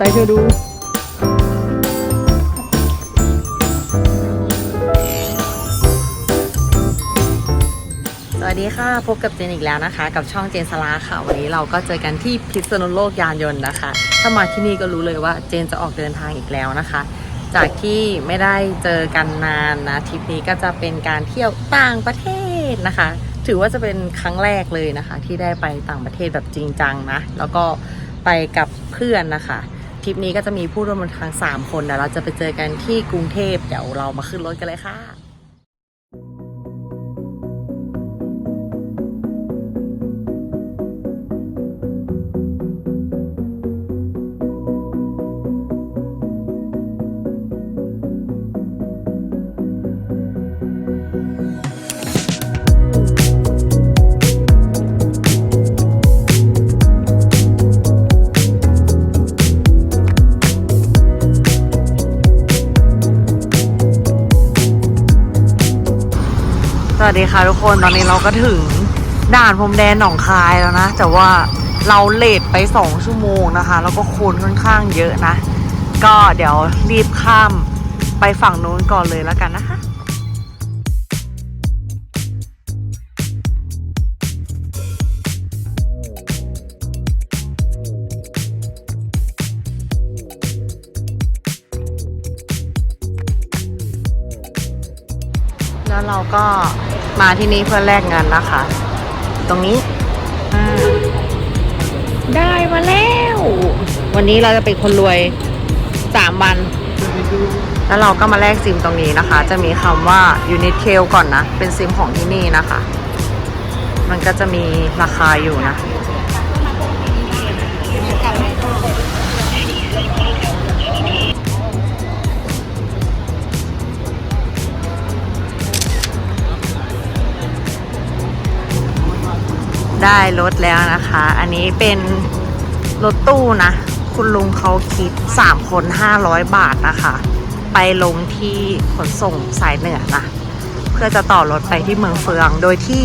ใจเธอดูสวัสดีค่ะ พบกับเจนอีกแล้วนะคะ กับช่องเจนสลาค่ะ วันนี้เราก็เจอกันที่พิษณุโลกยานยนต์นะคะ ถ้ามาที่นี่ก็รู้เลยว่าเจนจะออกเดินทางอีกแล้วนะคะ จากที่ไม่ได้เจอกันนานนะทริปนี้ก็จะเป็นการเที่ยวต่างประเทศนะคะ ถือว่าจะเป็นครั้งแรกเลยนะคะ ที่ได้ไปต่างประเทศแบบจริงจังนะแล้วก็ไปกับเพื่อนนะคะ ทริปนี้ก็จะมีผู้ร่วมเดินทาง 3 คนเดี๋ยวเราจะไปเจอกันที่กรุงเทพเดี๋ยวเรามาขึ้นรถกันเลยค่ะ วัสดีค่ะทุกคนตอนนี้เราก็ถึงด่านพรมแดนหนองคายแล้วนะ แต่ว่าเราเลทไป 2 ชั่วโมงนะคะ แล้วก็คนค่อนข้างเยอะนะ ก็เดี๋ยวรีบข้ามไปฝั่งนู้นก่อนเลยแล้วกันนะคะ แล้วเราก็มาที่นี่เพื่อแลกเงินนะคะ ตรงนี้อ่าได้มาแล้ว วันนี้เราจะเป็นคนรวยสามวัน แล้วเราก็มาแลกซิมตรงนี้นะคะ จะมีคำว่า Unit t a i l ก่อนนะ เป็นซิมของที่นี่นะคะ มันก็จะมีราคาอยู่นะ ได้รถแล้วนะคะ อันนี้เป็นรถตู้นะ คุณลุงเขาคิด 3 คน 500 บาทนะคะ ไปลงที่ขนส่งสายเหนือนะ เพื่อจะต่อรถไปที่เมืองเฟือง โดยที่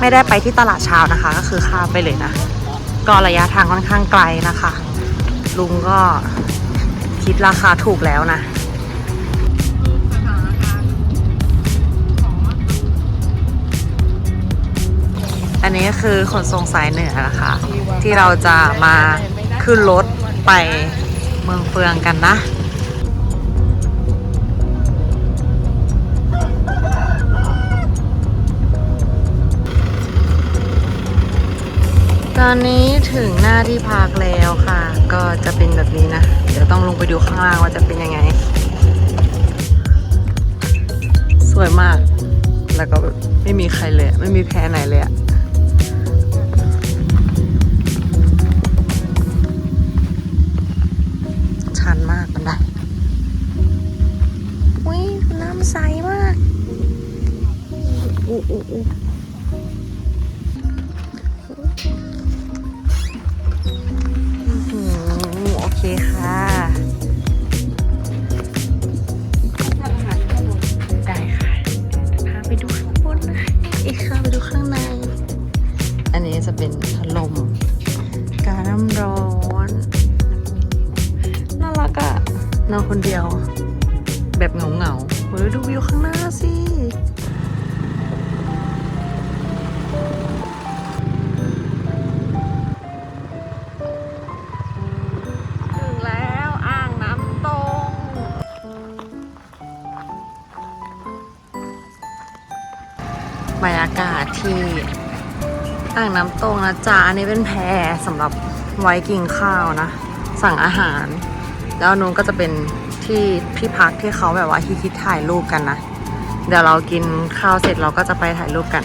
ไม่ได้ไปที่ตลาดเช้านะคะ ก็คือข้ามไปเลยนะ ก็ระยะทางค่อนข้างไกลนะคะ ลุงก็คิดราคาถูกแล้วนะ นี้คือขนส่งสายเหนือนะคะ ที่เราจะมาขึ้นรถไปเมืองเฟืองกันนะตอนนี้ถึงหน้าที่พักแล้วค่ะ ก็จะเป็นแบบนี้นะ เดี๋ยวต้องลงไปดูข้างล่างว่าจะเป็นยังไง สวยมาก แล้วก็แบบไม่มีใครเลย ไม่มีแพรไหนเลยอะ Absolutely. บรรยากาศที่อ่างน้ำตรงนะจ๊ะอันนี้เป็นแพสำหรับไว้กินข้าวนะ สั่งอาหาร แล้วนู้นก็จะเป็นที่ที่พักที่เขาแบบว่าฮิดถ่ายรูปกันนะ เดี๋ยวเรากินข้าวเสร็จเราก็จะไปถ่ายรูปกัน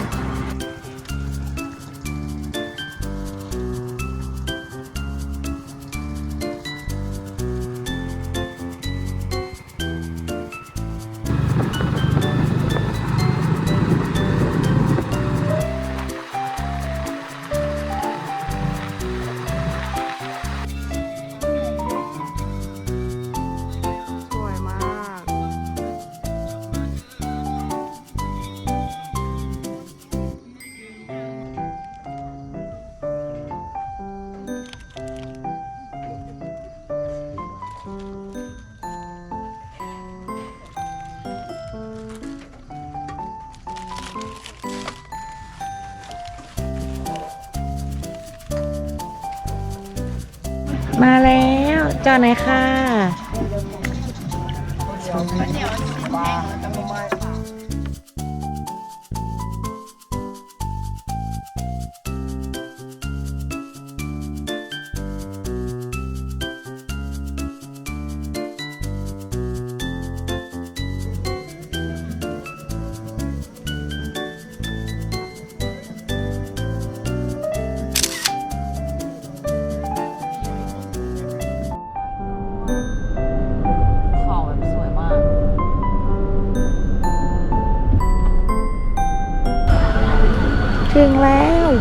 แล้วจอดไหนอยค่ะ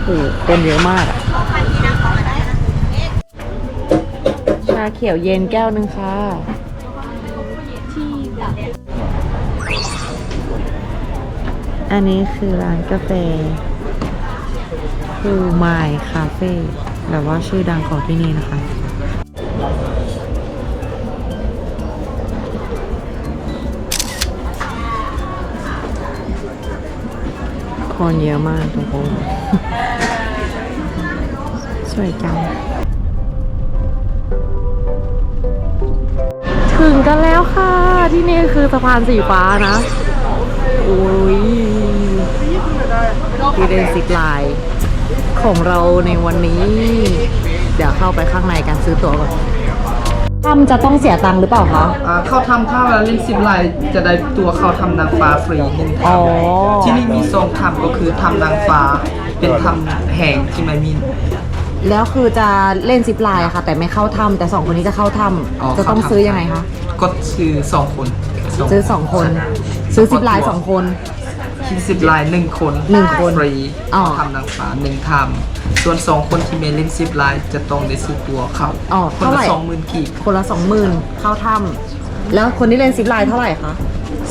หคนเยอะมากอะชาเขียวเย็นแก้วหนึ่งค่ะ อันนี้คือร้านกาแฟคูมล์คาเฟ่แบบว่าชื่อดังของที่นี่นะคะคนเยอะมากทุกคน วยจัง ถึงกันแล้วค่ะ ที่นี่คือสะพานสีฟ้านะโอ้ยที่เดนซิกไลน์ของเราในวันนี้ เดี๋ยวเข้าไปข้างในการซื้อตั๋วก่อนทำจะต้องเสียตังค์หรือเปล่าคะอ่าเข้าทำถ้าเวลาเล่นซิปไลน์จะได้ตัวเข้าทำนางฟ้าฟรีหนึ่งอ๋อทำที่นี่มีสองทำก็คือทำนางฟ้า เป็นทำแห่งที่ไม่มี แล้วคือจะเล่นซิปไลน์อะค่ะ แต่ไม่เข้าถ้ำแต่สองคนนี้จะเข้าถ้อ๋อำจะต้องเข้าถ้ำซื้อยังไงคะก็ซื้อสองคนสงซื้อสองคน ซื้อซิปไลน์สองคนคิดซิปไลน์หนึ่งคนหนึ่งคนฟรีอ๋อทำนางฟ้าหนึ่งทำส่วนสองคนที่ไม่เล่นซิปไลน์จะต้องได้ซื้อตัวเข้าอ๋อคนเท่าไหละร่สองหมื่นกีบคนละสองหมื่นเข้าถ้ำแล้วคนที่เล่นซิปไลน์เท่าไหร่คะ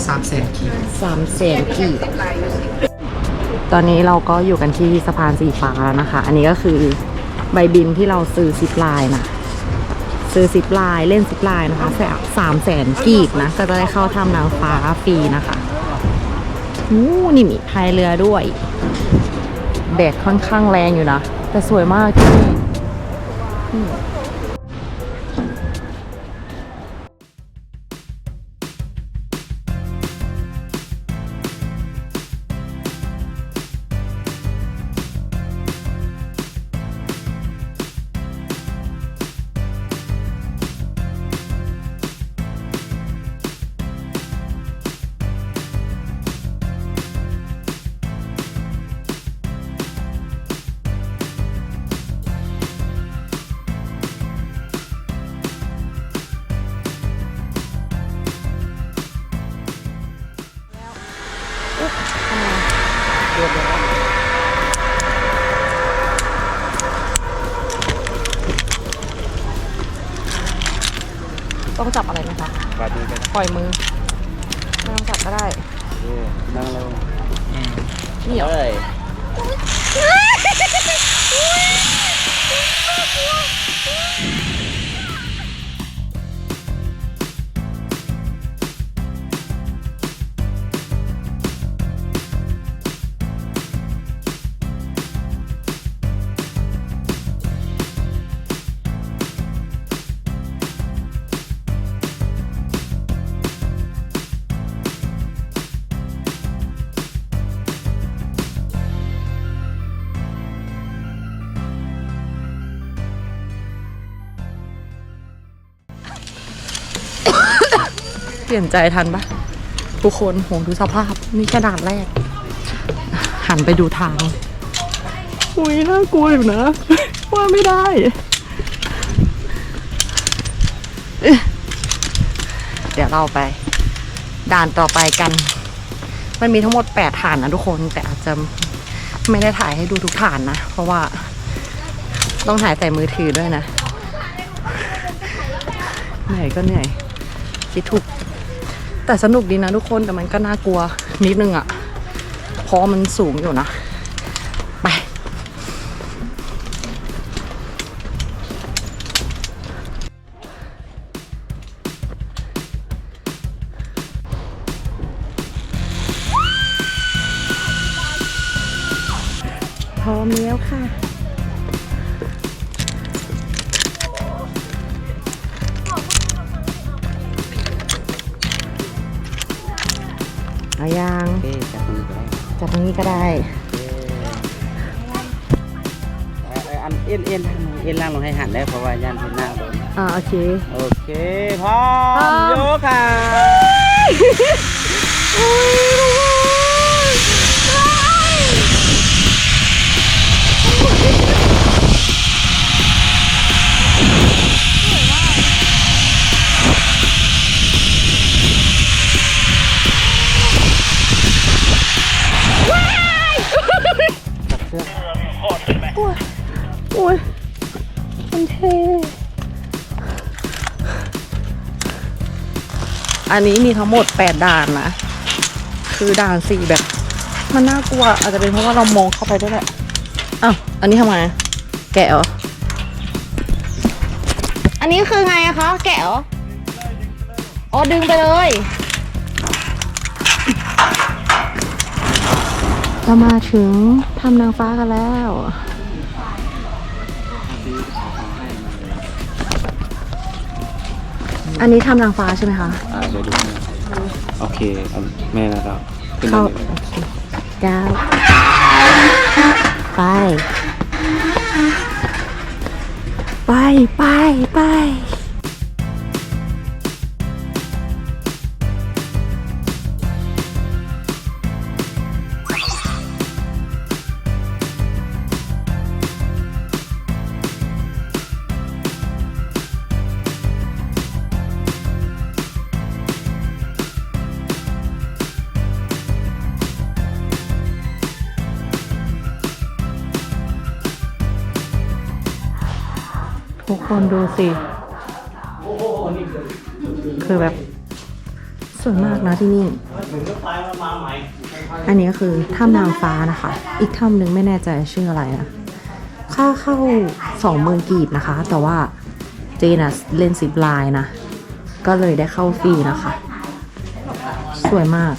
สามแสนกีบสามแสนกีบตอนนี้เราก็อยู่กันที่สะพานสีฟ้าแล้วนะคะ อันนี้ก็คือ ใบบินที่เราซื้อซิปลายนะซื้อซิปลายเล่นซิปลายนะคะแสนสามแสนกีบนะ ก็จะได้เข้าถ้ำนางฟ้าฟรีนะคะอู้นี่มีพายเรือด้วยแดดค่อนข้างแรงอยู่นะ แต่สวยมากที่นี่ ดีครับปล่อยมือไม่ต้องจับก็ได้นั่งลงนี่เหรอเฮ้ย เปลี่ยนใจทันปะทุกคนโหดูสภาพ นี่แค่ด่านแรก หันไปดูทาง อุ้ยน่ากลัวอยู่นะ ว่าไม่ได้เดี๋ยวเราไปด่านต่อไปกัน มันมีทั้งหมดแปดฐานนะทุกคน แต่อาจจะไม่ได้ถ่ายให้ดูทุกฐานนะ เพราะว่าต้องถ่ายแต่มือถือด้วยนะ เหนื่อยก็เหนื่อย คิดถูก แต่สนุกดีนะทุกคนแต่มันก็น่ากลัวนิดนึงอะ่ะเพราะมันสูงอยู่นะ เอ็นเอ็นล่างลงให้หันได้เพราะว่าย่านเป็นหน้าโดนอ่าโอเค โอเคพร้อพร้อม มยกค่ะโอันนี้มีทั้งหมด 8 ด่านนะ คือด่านสี่แบบ มันน่ากลัว อาจจะเป็นเพราะว่าเรามองเข้าไปด้วยแหละอ้าวอันนี้ทำไงแกะเหรอ อันนี้คือไงอะคะ แกะเหรออ๋อดึงไปเลยเรามาถึงทำนางฟ้ากันแล้ว อันนี้ทำนางฟ้าใช่ไหมคะอ่าเดี๋ยวดูนะโอเคเอาแม่นะครับขึ้นเข้าเลยโอเคจ้าวไป ไปไปไป คนดูสิ คือแบบสวยมากนะที่นี่ อันนี้ก็คือถ้ำนางฟ้านะคะ อีกถ้ำหนึ่งไม่แน่ใจชื่ออะไรนะค่าเข้าสองหมื่นกีบนะคะ แต่ว่าเจนัสเล่นสิบลายนะ ก็เลยได้เข้าฟรีนะคะ สวยมาก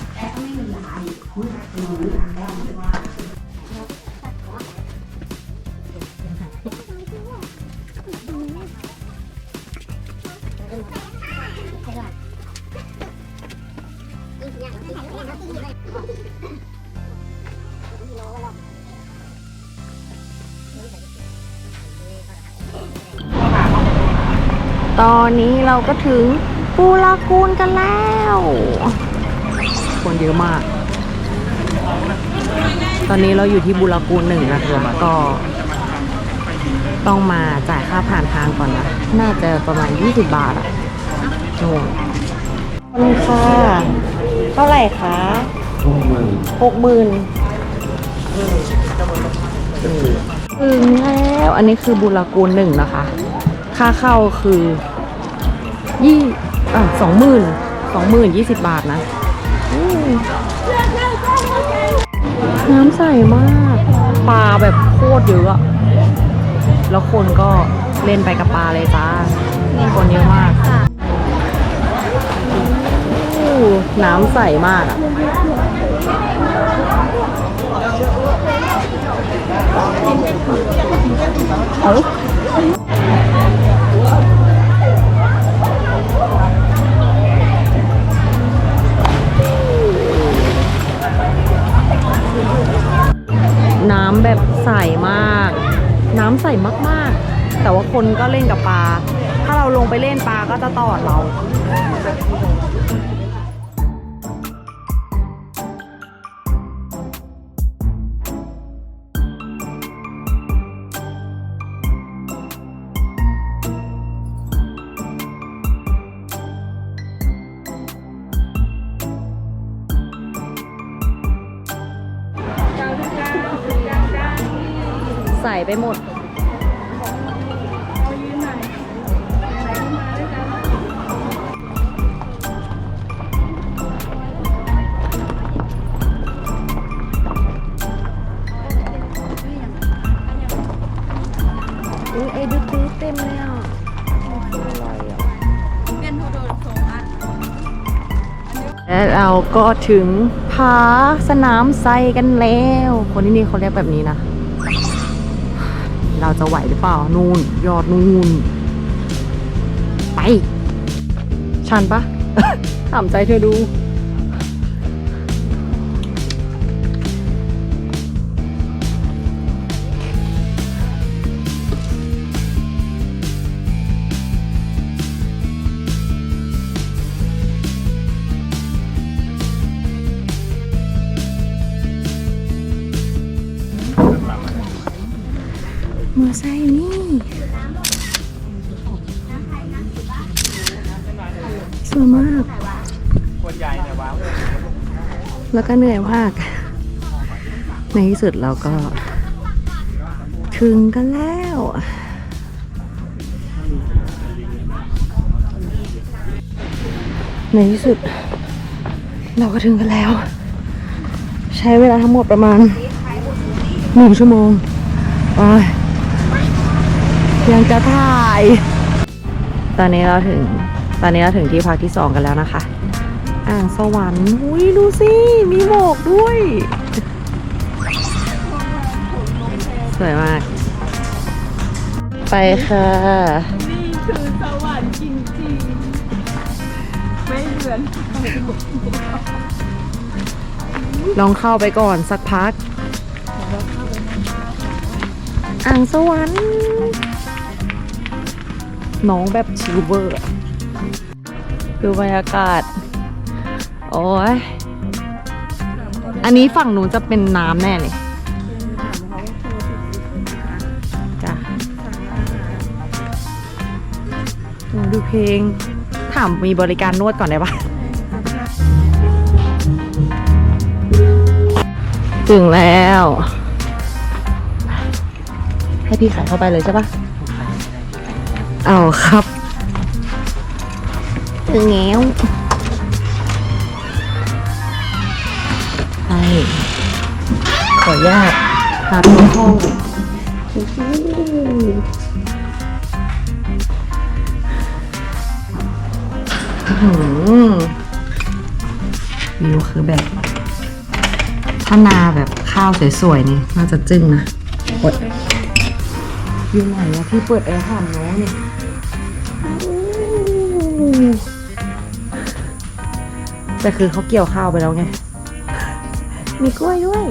ก็ถึงปูลากูนกันแล้วคนเยอะมาก ตอนนี้เราอยู่ที่บูลากูนหนึ่งนะคะก็ ต้องมาจ่ายค่าผ่านทางก่อนนะ น่าจะประมาณ 20 บาทอะโน่นขอบคุณค่ะเท่าไหร่คะหกหมื่นถึงแล้ว อันนี้คือบุรกูลหนึ่งนะคะ ค่าเข้าคือ ยี่อะสองหมื่นสองหมื่นยี่สิบบาทนะน้ำใสมาก ปลาแบบโคตรเยอะ แล้วคนก็เล่นไปกับปลาเลยจ้าคนเยอะมากน้ำใสมากอะเอา น้ำแบบใสมาก น้ำใสมากๆ แต่ว่าคนก็เล่นกับปลา ถ้าเราลงไปเล่นปลาก็จะตอดเรา ไปหมด อุ้ยไอ้ดูตื้อเต็มเลยอะและเราก็ถึงผาสนามไซกันแล้ว คนที่นี่เขาเรียกแบบนี้นะ เราจะไหวหรือเปล่านูนยอดนูนไป ชันปะถามใจเธอดู มอไซค์นี่สวยมาก แล้วก็เหนื่อยมาก ในที่สุดเราก็ ถึงกันแล้ว ในที่สุด เราก็ถึงกันแล้ว ใช้เวลาทั้งหมดประมาณหนึ่งชั่วโมงโอ้ ยยังจะถ่าย ตอนนี้เราถึง ตอนนี้เราถึงที่พักที่สองกันแล้วนะคะ อ่างสวรรค์อุ้ยดูสิ มีหมอกด้วย สวยมาก ไปค่ะ นี่คือสวรรค์จริงๆ ไม่เหมือนลองเข้าไปก่อนสักพัก อ่างสวรรค์ น้องแบบชิลเวอร์ดูบรรยากาศ โอ้ย อันนี้ฝั่งหนูจะเป็นน้ำแน่เลยจ้ะดูเพลง ถามมีบริการนวดก่อนได้ปะถึงแล้ว ให้พี่ขายเข้าไปเลยใช่ปะ เอาครับถึงแล้วไปขออนุญาตหาตัวห้องอื้อหือวิวคือแบบ ถ้านาแบบข้าวสวยๆนี่น่าจะจึ้งนะกดอยู่ไหนอะพี่เปิดแอร์ถามน้องเนี่ยอู้ แต่คือเขาเกี่ยวข้าวไปแล้วไง มีกล้วยด้วย